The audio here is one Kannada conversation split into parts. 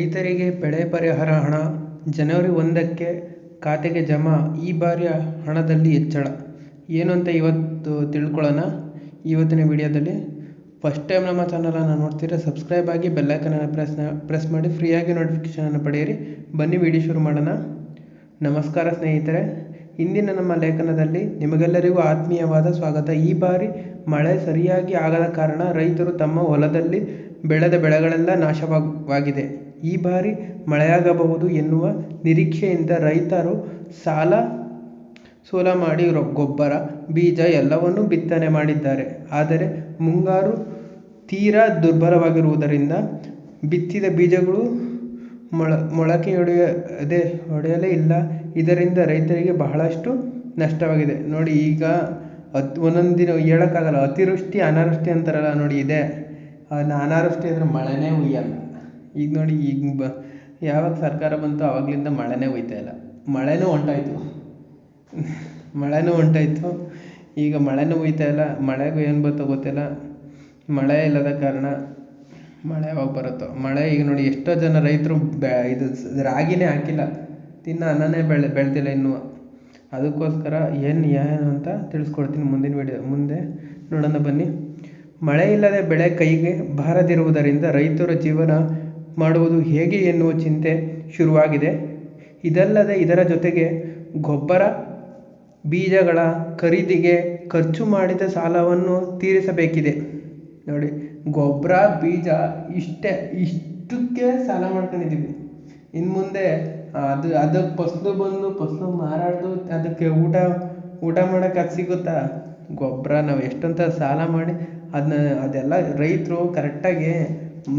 ರೈತರಿಗೆ ಬೆಳೆ ಪರಿಹಾರ ಹಣ, ಜನವರಿ ಒಂದಕ್ಕೆ ಖಾತೆಗೆ ಜಮಾ, ಈ ಬಾರಿಯ ಹಣದಲ್ಲಿ ಹೆಚ್ಚಳ. ಏನು ಅಂತ ಇವತ್ತು ತಿಳ್ಕೊಳ್ಳೋಣ. ಇವತ್ತಿನ ವಿಡಿಯೋದಲ್ಲಿ ಫಸ್ಟ್ ಟೈಮ್ ನಮ್ಮ ಚಾನಲನ್ನು ನೋಡ್ತೀರಾ ಸಬ್ಸ್ಕ್ರೈಬ್ ಆಗಿ ಬೆಲ್ಲೈಕನನ್ನು ಪ್ರೆಸ್ ಪ್ರೆಸ್ ಮಾಡಿ ಫ್ರೀಯಾಗಿ ನೋಟಿಫಿಕೇಷನನ್ನು ಪಡೆಯಿರಿ. ಬನ್ನಿ ವಿಡಿಯೋ ಶುರು ಮಾಡೋಣ. ನಮಸ್ಕಾರ ಸ್ನೇಹಿತರೆ. ಇಂದಿನ ನಮ್ಮ ಲೇಖನದಲ್ಲಿ ನಿಮಗೆಲ್ಲರಿಗೂ ಆತ್ಮೀಯವಾದ ಸ್ವಾಗತ. ಈ ಬಾರಿ ಮಳೆ ಸರಿಯಾಗಿ ಆಗದ ಕಾರಣ ರೈತರು ತಮ್ಮ ಹೊಲದಲ್ಲಿ ಬೆಳೆದ ಬೆಳೆಗಳೆಲ್ಲ ನಾಶವಾಗಿದೆ. ಈ ಬಾರಿ ಮಳೆಯಾಗಬಹುದು ಎನ್ನುವ ನಿರೀಕ್ಷೆಯಿಂದ ರೈತರು ಸಾಲ ಸೋಲ ಮಾಡಿ ಗೊಬ್ಬರ, ಬೀಜ ಎಲ್ಲವನ್ನೂ ಬಿತ್ತನೆ ಮಾಡಿದ್ದಾರೆ. ಆದರೆ ಮುಂಗಾರು ತೀರಾ ದುರ್ಬಲವಾಗಿರುವುದರಿಂದ ಬಿತ್ತಿದ ಬೀಜಗಳು ಮೊಳ ಮೊಳಕೆಯೊಡೆಯದೆ ಒಡೆಯಲೇ ಇಲ್ಲ. ಇದರಿಂದ ರೈತರಿಗೆ ಬಹಳಷ್ಟು ನಷ್ಟವಾಗಿದೆ. ನೋಡಿ, ಈಗ ಹತ್, ಒಂದೊಂದು ದಿನ ಹೇಳೋಕ್ಕಾಗಲ್ಲ ಅತಿವೃಷ್ಟಿ, ಅನಾವೃಷ್ಟಿ ಅಂತಾರಲ್ಲ, ನೋಡಿ ಇದೆ. ಅನಾವೃಷ್ಟಿ ಅಂದರೆ ಮಳೆನೇ ಹುಯ್ಯಲ್ಲ. ಈಗ ನೋಡಿ, ಈಗ ಬ, ಯಾವಾಗ ಸರ್ಕಾರ ಬಂತು ಆವಾಗಲಿಂದ ಮಳೆನೇ ಹುಯ್ತಾ ಇಲ್ಲ. ಮಳೆನೂ ಹೊಂಟೋಯ್ತು ಮಳೆನೂ ಹೊಂಟೋಯ್ತು ಈಗ ಮಳೆನೂ ಹುಯ್ತಾ ಇಲ್ಲ. ಮಳೆಗೂ ಏನು ಬರ್ತೋ ಗೊತ್ತಿಲ್ಲ. ಮಳೆ ಇಲ್ಲದ ಕಾರಣ ಮಳೆ ಯಾವಾಗ ಬರುತ್ತೋ. ಮಳೆ ಈಗ ನೋಡಿ, ಎಷ್ಟೋ ಜನ ರೈತರು ಬೆ, ಇದು ರಾಗಿನೇ ಹಾಕಿಲ್ಲ. ತಿನ್ನೋ ಅನ್ನನೇ ಬೆಳೆ, ಬೆಳೆದಿಲ್ಲ ಇನ್ನೂ. ಅದಕ್ಕೋಸ್ಕರ ಏನು ಏನು ಅಂತ ತಿಳಿಸ್ಕೊಡ್ತೀನಿ ಮುಂದಿನ ವಿಡಿಯೋ, ಮುಂದೆ ನೋಡೋಣ ಬನ್ನಿ. ಮಳೆ ಇಲ್ಲದೆ ಬೆಳೆ ಕೈಗೆ ಬಾರದಿರುವುದರಿಂದ ರೈತರ ಜೀವನ ಮಾಡುವುದು ಹೇಗೆ ಎನ್ನುವ ಚಿಂತೆ ಶುರುವಾಗಿದೆ. ಇದಲ್ಲದೆ ಇದರ ಜೊತೆಗೆ ಗೊಬ್ಬರ ಬೀಜಗಳ ಖರೀದಿಗೆ ಖರ್ಚು ಮಾಡಿದ ಸಾಲವನ್ನು ತೀರಿಸಬೇಕಿದೆ. ನೋಡಿ, ಗೊಬ್ಬರ, ಬೀಜ ಇಷ್ಟೇ, ಇಷ್ಟಕ್ಕೆ ಸಾಲ ಮಾಡ್ಕೊಂಡಿದ್ದೀವಿ. ಇನ್ನು ಮುಂದೆ ಅದು ಅದಕ್ಕೆ ಫಸ್ಲು ಬಂದು, ಫಸ್ಲು ಮಾರಾಡ್ದು, ಅದಕ್ಕೆ ಊಟ ಊಟ ಮಾಡೋಕ್ಕೆ ಅದು ಸಿಗುತ್ತಾ? ಗೊಬ್ಬರ ನಾವು ಎಷ್ಟಂತ ಸಾಲ ಮಾಡಿ ಅದನ್ನ ಅದೆಲ್ಲ ರೈತರು ಕರೆಕ್ಟಾಗಿ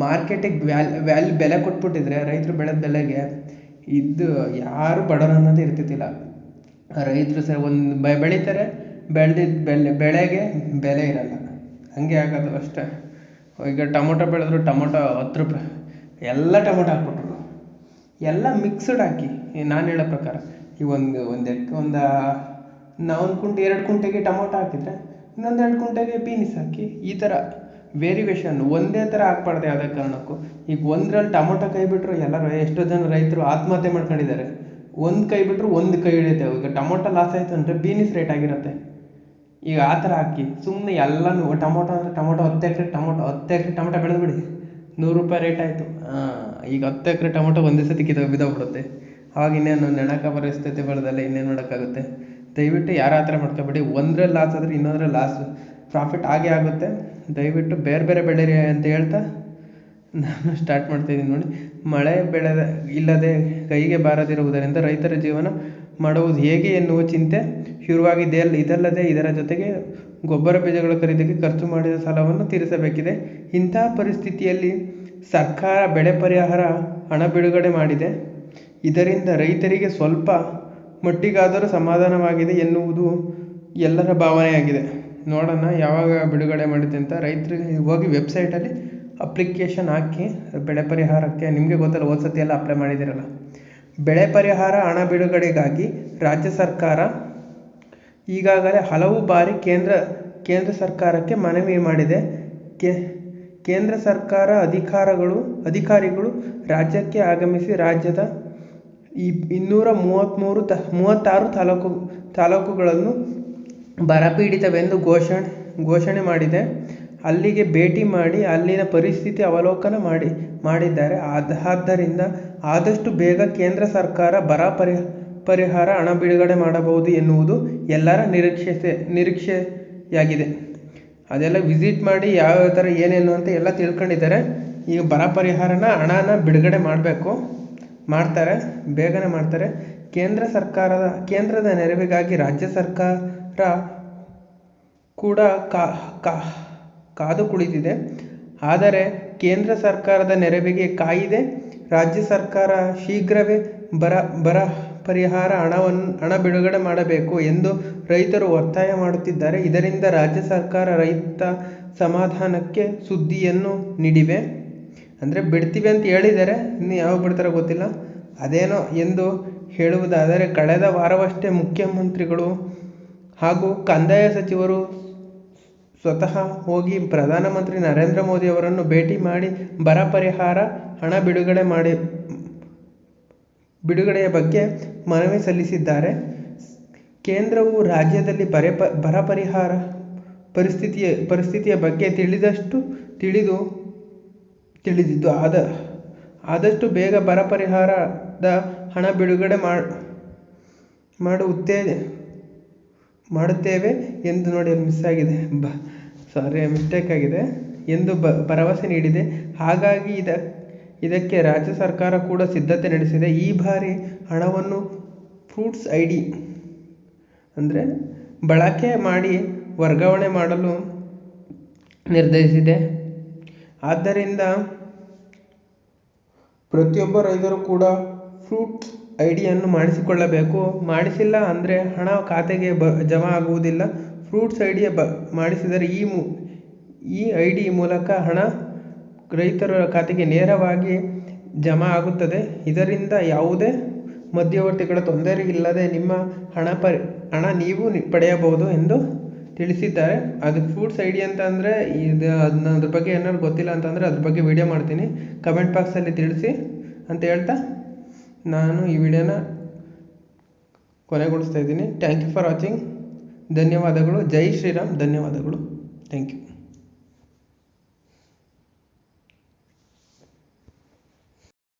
ಮಾರ್ಕೆಟಿಗೆ ವ್ಯಾಲ್ ವ್ಯಾಲ್ ಬೆಲೆ ಕೊಟ್ಬಿಟ್ಟಿದ್ರೆ, ರೈತರು ಬೆಳೆದ ಬೆಲೆಗೆ ಇದು ಯಾರು ಬಡವರು ಅನ್ನೋದು ಇರ್ತಿದ್ದಿಲ್ಲ. ರೈತರು ಸಹ ಒಂದು ಬೆಳೀತಾರೆ ಬೆಳೆದಿದ್ದ ಬೆಲೆ ಬೆಳೆಗೆ ಬೆಲೆ ಇರಲ್ಲ. ಹಂಗೆ ಆಗೋದು ಅಷ್ಟೇ. ಈಗ ಟೊಮೊಟೊ ಬೆಳೆದ್ರು ಟೊಮೊಟೊ ಹತ್ತು ರೂಪಾಯಿ, ಎಲ್ಲ ಟೊಮೊಟೊ ಹಾಕ್ಬಿಟ್ರು. ಎಲ್ಲ ಮಿಕ್ಸ್ಡ್ ಹಾಕಿ ನಾನು ಹೇಳೋ ಪ್ರಕಾರ, ಈ ಒಂದು ಒಂದು ಎಕ್, ಒಂದು ನಾ ಒಂದು ಕುಂಟೆ, ಎರಡು ಕುಂಟೆಗೆ ಟೊಮೊಟೊ ಹಾಕಿದರೆ ಇನ್ನೊಂದು ಎರಡು ಕುಂಟೆಗೆ ಬೀನಿಸ್ ಹಾಕಿ. ಈ ಥರ ವೇರಿಯೇಷನ್ ಒಂದೇ ಥರ ಹಾಕ್ಬಾರ್ದು ಯಾವುದೇ ಕಾರಣಕ್ಕೂ ಈಗ ಒಂದ್ರಲ್ಲಿ ಟೊಮೊಟೊ ಕೈ ಬಿಟ್ಟರು ಎಲ್ಲರೂ ಎಷ್ಟೋ ಜನ ರೈತರು ಆತ್ಮಹತ್ಯೆ ಮಾಡ್ಕೊಂಡಿದ್ದಾರೆ. ಒಂದು ಕೈ ಬಿಟ್ಟರು ಒಂದು ಕೈ ಹಿಡಿಯುತ್ತೆ. ಈಗ ಟೊಮೊಟೊ ಲಾಸ್ ಆಯಿತು ಅಂದರೆ ಬೀನಿಸ್ ರೇಟ್ ಆಗಿರುತ್ತೆ. ಈಗ ಆ ಥರ ಹಾಕಿ. ಸುಮ್ಮನೆ ಎಲ್ಲನೂ ಟೊಮೊಟೊ ಅಂದರೆ ಟೊಮೊಟೊ ಹತ್ತು ಎಕರೆ, ಟೊಮೊಟೊ ಹತ್ತು ಎಕರೆ ಟೊಮೊಟೊ ಬೆಳೆದ್ಬಿಡಿ ನೂರು ರೂಪಾಯಿ ರೇಟ್ ಆಯಿತು. ಈಗ ಹತ್ತು ಎಕರೆ ಟೊಮೊಟೊ ಒಂದೇ ಸತಿ ಕಿತ್ತ ಬಿದ್ದೋಗ್ಬಿಡುತ್ತೆ. ಆವಾಗ ಇನ್ನೇನು ನೆಣಕ ಪರಿಸ್ಥಿತಿ ಬೆಳೆದಲ್ಲ ಇನ್ನೇನು ಮಾಡೋಕ್ಕಾಗುತ್ತೆ? ದಯವಿಟ್ಟು ಯಾರ ಹತ್ರ ಮಾಡ್ಕೋಬೇಡಿ. ಒಂದ್ರಲ್ಲಿ ಲಾಸ್ ಆದರೆ ಇನ್ನೊಂದ್ರಲ್ಲಿ ಲಾಸ್ ಪ್ರಾಫಿಟ್ ಆಗೇ ಆಗುತ್ತೆ. ದಯವಿಟ್ಟು ಬೇರೆ ಬೇರೆ ಬೆಳೆರಿ ಅಂತ ಹೇಳ್ತಾ ನಾನು ಸ್ಟಾರ್ಟ್ ಮಾಡ್ತಾಯಿದ್ದೀನಿ ನೋಡಿ. ಮಳೆ ಬೆಳೆದ ಇಲ್ಲದೆ ಕೈಗೆ ಬಾರದಿರುವುದರಿಂದ ರೈತರ ಜೀವನ ಮಾಡುವುದು ಹೇಗೆ ಎನ್ನುವ ಚಿಂತೆ ಶುರುವಾಗಿದೆ ಇದಲ್ಲದೆ ಇದರ ಜೊತೆಗೆ ಗೊಬ್ಬರ ಬೀಜಗಳ ಖರೀದಿಗೆ ಖರ್ಚು ಮಾಡಿದ ಸಾಲವನ್ನು ತೀರಿಸಬೇಕಿದೆ. ಇಂತಹ ಪರಿಸ್ಥಿತಿಯಲ್ಲಿ ಸರ್ಕಾರ ಬೆಳೆ ಪರಿಹಾರ ಹಣ ಬಿಡುಗಡೆ ಮಾಡಿದೆ. ಇದರಿಂದ ರೈತರಿಗೆ ಸ್ವಲ್ಪ ಮಟ್ಟಿಗಾದರೂ ಸಮಾಧಾನವಾಗಿದೆ ಎನ್ನುವುದು ಎಲ್ಲರ ಭಾವನೆಯಾಗಿದೆ. ನೋಡೋಣ, ಯಾವಾಗ ಬಿಡುಗಡೆ ಮಾಡುತ್ತೆ ಅಂತ. ರೈತರಿಗೆ ಹೋಗಿ ವೆಬ್ಸೈಟಲ್ಲಿ ಅಪ್ಲಿಕೇಶನ್ ಹಾಕಿ, ಬೆಳೆ ಪರಿಹಾರಕ್ಕೆ. ನಿಮಗೆ ಗೊತ್ತಲ್ಲ, ಹೋದ ಸತಿ ಎಲ್ಲ ಅಪ್ಲೈ ಮಾಡಿದ್ದೀರಲ್ಲ. ಬೆಳೆ ಪರಿಹಾರ, ಹಣ ಬಿಡುಗಡೆಗಾಗಿ ರಾಜ್ಯ ಸರ್ಕಾರ ಈಗಾಗಲೇ ಹಲವು ಬಾರಿ ಕೇಂದ್ರ ಕೇಂದ್ರ ಸರ್ಕಾರಕ್ಕೆ ಮನವಿ ಮಾಡಿದೆ. ಕೇಂದ್ರ ಸರ್ಕಾರ ಅಧಿಕಾರಗಳು, ಅಧಿಕಾರಿಗಳು ರಾಜ್ಯಕ್ಕೆ ಆಗಮಿಸಿ ರಾಜ್ಯದ ಈ ಇನ್ನೂರ ಮೂವತ್ತ್ಮೂರು ತ, ಮೂವತ್ತಾರು ತಾಲೂಕು, ತಾಲೂಕುಗಳನ್ನು ಬರಪೀಡಿತವೆಂದು ಘೋಷಣೆ ಘೋಷಣೆ ಮಾಡಿದೆ. ಅಲ್ಲಿಗೆ ಭೇಟಿ ಮಾಡಿ, ಅಲ್ಲಿನ ಪರಿಸ್ಥಿತಿ ಅವಲೋಕನ ಮಾಡಿ, ಮಾಡಿದ್ದಾರೆ. ಆದ, ಆದ್ದರಿಂದ ಆದಷ್ಟು ಬೇಗ ಕೇಂದ್ರ ಸರ್ಕಾರ ಬರ ಪರಿ, ಪರಿಹಾರ ಹಣ ಬಿಡುಗಡೆ ಮಾಡಬಹುದು ಎನ್ನುವುದು ಎಲ್ಲರ ನಿರೀಕ್ಷೆ ನಿರೀಕ್ಷೆಯಾಗಿದೆ. ಅದೆಲ್ಲ ವಿಸಿಟ್ ಮಾಡಿ ಯಾವ್ಯಾವ ಥರ ಏನೇನು ಅಂತ ಎಲ್ಲ ತಿಳ್ಕೊಂಡಿದ್ದಾರೆ. ಈಗ ಬರ ಪರಿಹಾರನ ಹಣನ ಬಿಡುಗಡೆ ಮಾಡಬೇಕು. ಮಾಡ್ತಾರೆ, ಬೇಗನೆ ಮಾಡ್ತಾರೆ. ಕೇಂದ್ರ ಸರ್ಕಾರದ, ಕೇಂದ್ರದ ನೆರವಿಗಾಗಿ ರಾಜ್ಯ ಸರ್ಕಾರ ಕೂಡ ಕಾದು ಕುಳಿತಿದೆ. ಆದರೆ ಕೇಂದ್ರ ಸರ್ಕಾರದ ನೆರವಿಗೆ ಕಾಯಿದೆ. ರಾಜ್ಯ ಸರ್ಕಾರ ಶೀಘ್ರವೇ ಬರ ಬರ ಪರಿಹಾರ ಹಣವನ್ನು ಹಣ ಬಿಡುಗಡೆ ಮಾಡಬೇಕು ಎಂದು ರೈತರು ಒತ್ತಾಯ ಮಾಡುತ್ತಿದ್ದಾರೆ. ಇದರಿಂದ ರಾಜ್ಯ ಸರ್ಕಾರ ರೈತ ಸಮಾಧಾನಕ್ಕೆ ಸುದ್ದಿಯನ್ನು ನೀಡಿವೆ. ಅಂದರೆ ಬಿಡ್ತೀವಿ ಅಂತ ಹೇಳಿದ್ದಾರೆ ಇನ್ನು ಯಾವಾಗ ಬಿಡ್ತಾರೋ ಗೊತ್ತಿಲ್ಲ. ಅದೇನೋ ಎಂದು ಹೇಳುವುದಾದರೆ ಕಳೆದ ವಾರವಷ್ಟೇ ಮುಖ್ಯಮಂತ್ರಿಗಳು ಹಾಗೂ ಕಂದಾಯ ಸಚಿವರು ಸ್ವತಃ ಹೋಗಿ ಪ್ರಧಾನಮಂತ್ರಿ ನರೇಂದ್ರ ಮೋದಿ ಅವರನ್ನು ಭೇಟಿ ಮಾಡಿ ಬರ ಪರಿಹಾರ, ಹಣ ಬಿಡುಗಡೆ ಮಾಡಿ, ಬಿಡುಗಡೆಯ ಬಗ್ಗೆ ಮನವಿ ಸಲ್ಲಿಸಿದ್ದಾರೆ. ಕೇಂದ್ರವು ರಾಜ್ಯದಲ್ಲಿ ಬರೆ ಬರ ಪರಿಹಾರ ಪರಿಸ್ಥಿತಿಯ ಪರಿಸ್ಥಿತಿಯ ಬಗ್ಗೆ ತಿಳಿದಷ್ಟು ತಿಳಿದು ತಿಳಿದಿದ್ದು. ಆದ, ಆದಷ್ಟು ಬೇಗ ಬರ ಪರಿಹಾರದ ಹಣ ಬಿಡುಗಡೆ ಮಾಡುತ್ತೇ ಮಾಡುತ್ತೇವೆ ಎಂದು ನೋಡಿ ಮಿಸ್ ಆಗಿದೆ. ಬ ಸಾರಿ ಮಿಸ್ಟೇಕ್ ಆಗಿದೆ ಎಂದು ಬ, ಭರವಸೆ ನೀಡಿದೆ. ಹಾಗಾಗಿ ಇದ, ಇದಕ್ಕೆ ರಾಜ್ಯ ಸರ್ಕಾರ ಕೂಡ ಸಿದ್ಧತೆ ನಡೆಸಿದೆ. ಈ ಬಾರಿ ಹಣವನ್ನು ಫ್ರೂಟ್ಸ್ ಐ ಡಿ ಅಂದರೆ ಬಳಕೆ ಮಾಡಿ ವರ್ಗಾವಣೆ ಮಾಡಲು ನಿರ್ಧರಿಸಿದೆ. ಆದ್ದರಿಂದ ಪ್ರತಿಯೊಬ್ಬ ರೈತರು ಕೂಡ ಫ್ರೂಟ್ಸ್ ಐ ಡಿಯನ್ನು ಮಾಡಿಸಿಕೊಳ್ಳಬೇಕು. ಮಾಡಿಸಿಲ್ಲ ಅಂದರೆ ಹಣ ಖಾತೆಗೆ ಬ, ಜಮಾ ಆಗುವುದಿಲ್ಲ. ಫ್ರೂಟ್ಸ್ ಐ ಡಿಯ ಬ, ಮಾಡಿಸಿದರೆ ಈ ಮು, ಈ ಐ ಡಿ ಮೂಲಕ ಹಣ ರೈತರ ಖಾತೆಗೆ ನೇರವಾಗಿ ಜಮಾ ಆಗುತ್ತದೆ. ಇದರಿಂದ ಯಾವುದೇ ಮಧ್ಯವರ್ತಿಗಳ ತೊಂದರೆ ಇಲ್ಲದೆ ನಿಮ್ಮ ಹಣ ಪರಿ, ಹಣ ನೀವು ಪಡೆಯಬಹುದು ಎಂದು ತಿಳಿಸಿದ್ದಾರೆ. ಅದು ಫ್ರೂಟ್ಸ್ ಐ ಡಿ ಅಂತ ಅಂದರೆ ಇದು ಅದನ್ನ ಅದ್ರ ಬಗ್ಗೆ ಏನಾದ್ರು ಗೊತ್ತಿಲ್ಲ ಅಂತಂದರೆ ಅದ್ರ ಬಗ್ಗೆ ವಿಡಿಯೋ ಮಾಡ್ತೀನಿ. ಕಮೆಂಟ್ ಬಾಕ್ಸಲ್ಲಿ ತಿಳಿಸಿ ಅಂತ ಹೇಳ್ತಾ ನಾನು ಈ ವಿಡಿಯೋನ ಕೊನೆಗೊಳಿಸ್ತಾ ಇದ್ದೀನಿ. ಥ್ಯಾಂಕ್ ಯು ಫಾರ್ ವಾಚಿಂಗ್ ಧನ್ಯವಾದಗಳು. ಜೈ ಶ್ರೀರಾಮ್. ಧನ್ಯವಾದಗಳು. Thank you